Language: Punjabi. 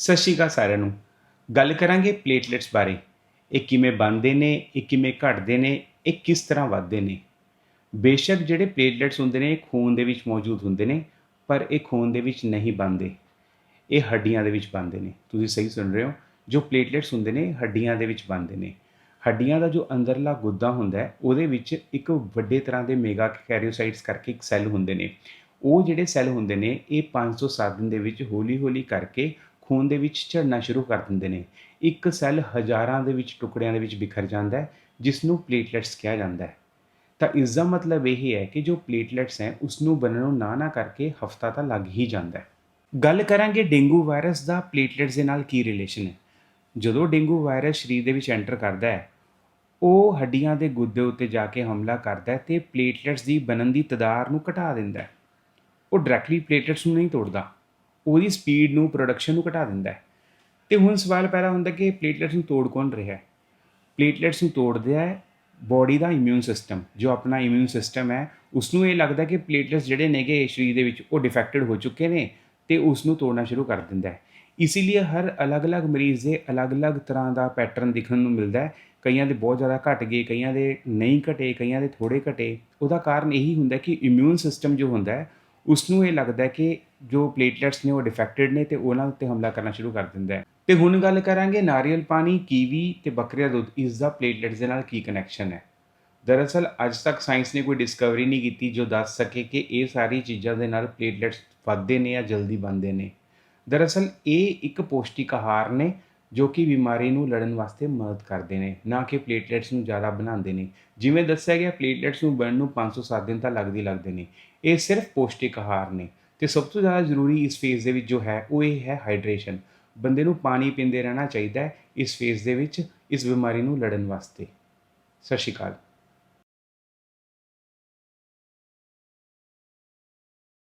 ਸਤਿ ਸ਼੍ਰੀ ਅਕਾਲ ਸਾਰਿਆਂ ਨੂੰ। ਗੱਲ ਕਰਾਂਗੇ ਪਲੇਟਲੇਟਸ ਬਾਰੇ। ਇਹ ਕਿਵੇਂ ਬਣਦੇ ਨੇ, ਇਹ ਕਿਵੇਂ ਘਟਦੇ ਨੇ, ਇਹ ਕਿਸ ਤਰ੍ਹਾਂ ਵੱਧਦੇ ਨੇ। ਬੇਸ਼ੱਕ ਜਿਹੜੇ ਪਲੇਟਲੈਟਸ ਹੁੰਦੇ ਨੇ, ਇਹ ਖੂਨ ਦੇ ਵਿੱਚ ਮੌਜੂਦ ਹੁੰਦੇ ਨੇ, ਪਰ ਇਹ ਖੂਨ ਦੇ ਵਿੱਚ ਨਹੀਂ ਬਣਦੇ। ਇਹ ਹੱਡੀਆਂ ਦੇ ਵਿੱਚ ਬਣਦੇ ਨੇ। ਤੁਸੀਂ ਸਹੀ ਸੁਣ ਰਹੇ ਹੋ। ਜੋ ਪਲੇਟਲੇਟਸ ਹੁੰਦੇ ਨੇ ਹੱਡੀਆਂ ਦੇ ਵਿੱਚ ਬਣਦੇ ਨੇ। ਹੱਡੀਆਂ ਦਾ ਜੋ ਅੰਦਰਲਾ ਗੁੱਦਾ ਹੁੰਦਾ ਹੈ, ਉਹਦੇ ਵਿੱਚ ਇੱਕ ਵੱਡੇ ਤਰ੍ਹਾਂ ਦੇ ਮੇਗਾ ਕੈਰੀਓਸਾਈਟਸ ਕਰਕੇ ਇੱਕ ਸੈੱਲ ਹੁੰਦੇ ਨੇ। ਉਹ ਜਿਹੜੇ ਸੈੱਲ ਹੁੰਦੇ ਨੇ, ਇਹ 507 ਦਿਨ ਦੇ ਵਿੱਚ ਹੌਲੀ-ਹੌਲੀ ਕਰਕੇ ਖੂਨ ਦੇ ਵਿੱਚ ਝੜਨਾ ਸ਼ੁਰੂ ਕਰ ਦਿੰਦੇ ਨੇ। ਇੱਕ ਸੈੱਲ ਹਜ਼ਾਰਾਂ ਦੇ ਵਿੱਚ ਟੁਕੜਿਆਂ ਦੇ ਵਿੱਚ ਬਿਖਰ ਜਾਂਦਾ ਹੈ ਜਿਸ ਨੂੰ ਪਲੇਟਲੈਟਸ ਕਿਹਾ ਜਾਂਦਾ ਹੈ। ਤਾਂ ਇਸ ਦਾ ਮਤਲਬ ਇਹ ਹੈ ਕਿ ਜੋ ਪਲੇਟਲੈਟਸ ਹੈ ਉਸ ਨੂੰ ਬਣਨ ਨੂੰ ਨਾ ਨਾ ਕਰਕੇ ਹਫਤਾ ਤਾਂ ਲੱਗ ਹੀ ਜਾਂਦਾ ਹੈ। ਗੱਲ ਕਰਾਂਗੇ ਡੇਂਗੂ ਵਾਇਰਸ ਦਾ ਪਲੇਟਲੈਟਸ ਦੇ ਨਾਲ ਕੀ ਰਿਲੇਸ਼ਨ ਹੈ। ਜਦੋਂ ਡੇਂਗੂ ਵਾਇਰਸ ਸਰੀਰ ਦੇ ਵਿੱਚ ਐਂਟਰ ਕਰਦਾ ਹੈ, ਉਹ ਹੱਡੀਆਂ ਦੇ ਗੁੱਦੇ ਉੱਤੇ ਜਾ ਕੇ ਹਮਲਾ ਕਰਦਾ ਹੈ ਤੇ ਪਲੇਟਲੇਟਸ ਦੀ ਬਣਨ ਦੀ ਤਦਾਰ ਨੂੰ ਘਟਾ ਦਿੰਦਾ ਹੈ। ਉਹ ਡਾਇਰੈਕਟਲੀ ਪਲੇਟਲੈਟਸ ਨੂੰ ਨਹੀਂ ਤੋੜਦਾ। ਉਹਦੀ ਸਪੀਡ ਨੂੰ ਪ੍ਰੋਡਕਸ਼ਨ ਨੂੰ ਘਟਾ ਦਿੰਦਾ ਹੈ। ਤੇ ਹੁਣ ਸਵਾਲ ਪੈਦਾ ਹੁੰਦਾ ਕਿ ਪਲੇਟਲੈਟਸ ਨੂੰ ਤੋੜ ਕੌਣ ਰਿਹਾ ਹੈ? ਪਲੇਟਲੇਟਸ ਨੂੰ ਤੋੜਦਾ ਹੈ ਬਾਡੀ ਦਾ ਇਮਿਊਨ ਸਿਸਟਮ ਜੋ ਆਪਣਾ ਇਮਿਊਨ ਸਿਸਟਮ ਹੈ ਉਸ ਨੂੰ ਇਹ ਲੱਗਦਾ ਕਿ ਪਲੇਟਲੈਟਸ ਜਿਹੜੇ ਨੇਗੇ ਸਰੀਰ ਦੇ ਵਿੱਚ, ਉਹ ਡਿਫੈਕਟਡ ਹੋ ਚੁੱਕੇ ਨੇ ਤੇ ਉਸ ਨੂੰ ਤੋੜਨਾ ਸ਼ੁਰੂ ਕਰ ਦਿੰਦਾ ਹੈ। ਇਸੇ ਲਈ ਹਰ ਅਲੱਗ-ਅਲੱਗ ਮਰੀਜ਼ ਦੇ ਅਲੱਗ-ਅਲੱਗ ਤਰ੍ਹਾਂ ਦਾ ਪੈਟਰਨ ਦਿਖਣ ਨੂੰ ਮਿਲਦਾ ਹੈ। ਕਈਆਂ ਦੇ ਬਹੁਤ ਜ਼ਿਆਦਾ ਘਟ ਗਏ, ਕਈਆਂ ਦੇ ਨਹੀਂ ਘਟੇ, ਕਈਆਂ ਦੇ ਥੋੜੇ ਘਟੇ। ਉਹਦਾ ਕਾਰਨ ਇਹੀ ਹੁੰਦਾ ਕਿ ਇਮਿਊਨ ਸਿਸਟਮ ਜੋ ਹੁੰਦਾ ਹੈ ਉਸ ਨੂੰ ਇਹ ਲੱਗਦਾ ਕਿ ਜੋ ਪਲੇਟਲੈਟਸ ਨੇ ਉਹ ਡਿਫੈਕਟਡ ਨੇ ਤੇ ਉਹਨਾਂ ਉੱਤੇ ਹਮਲਾ ਕਰਨਾ ਸ਼ੁਰੂ ਕਰ ਦਿੰਦਾ ਹੈ। ਤੇ ਹੁਣ ਗੱਲ ਕਰਾਂਗੇ ਨਾਰੀਅਲ ਪਾਣੀ, ਕੀਵੀ ਤੇ ਬੱਕਰੀ ਦਾ ਦੁੱਧ, ਇਸ ਦਾ ਪਲੇਟਲੈਟਸ ਦੇ ਨਾਲ ਕੀ ਕਨੈਕਸ਼ਨ ਹੈ? ਦਰਅਸਲ ਅੱਜ ਤੱਕ ਸਾਇੰਸ ਨੇ ਕੋਈ ਡਿਸਕਵਰੀ ਨਹੀਂ ਕੀਤੀ ਜੋ ਦੱਸ ਸਕੇ ਕਿ ਇਹ ਸਾਰੀ ਚੀਜ਼ਾਂ ਦੇ ਨਾਲ ਪਲੇਟਲੈਟਸ ਵੱਧਦੇ ਨੇ ਜਾਂ ਜਲਦੀ ਬਣਦੇ ਨੇ। ਦਰਅਸਲ ਇਹ ਇੱਕ ਪੌਸ਼ਟਿਕ ਆਹਾਰ ਨੇ ਜੋ ਕਿ ਬਿਮਾਰੀ ਨੂੰ ਲੜਨ ਵਾਸਤੇ ਮਦਦ ਕਰਦੇ ਨੇ, ਨਾ ਕਿ ਪਲੇਟਲੈਟਸ ਨੂੰ ਜ਼ਿਆਦਾ ਬਣਾਉਂਦੇ ਨੇ। ਜਿਵੇਂ ਦੱਸਿਆ ਗਿਆ ਪਲੇਟਲੈਟਸ ਨੂੰ ਬਣਨ ਨੂੰ 507 ਦਿਨ ਤਾਂ ਲੱਗਦੀ ਲੱਗਦੇ ਨੇ। ਇਹ ਸਿਰਫ ਪੌਸ਼ਟਿਕ ਆਹਾਰ ਨੇ ਤੇ ਸਭ ਤੋਂ ਜ਼ਿਆਦਾ ਜ਼ਰੂਰੀ ਇਸ ਫੇਜ਼ ਦੇ ਵਿੱਚ ਜੋ ਹੈ, ਉਹ ਇਹ ਹੈ ਹਾਈਡਰੇਸ਼ਨ ਬੰਦੇ ਨੂੰ ਪਾਣੀ ਪੀਂਦੇ ਰਹਿਣਾ ਚਾਹੀਦਾ ਹੈ ਇਸ ਫੇਜ਼ ਦੇ ਵਿੱਚ ਇਸ ਬਿਮਾਰੀ ਨੂੰ ਲੜਨ ਵਾਸਤੇ। ਸਤਿ ਸ਼੍ਰੀ ਅਕਾਲ।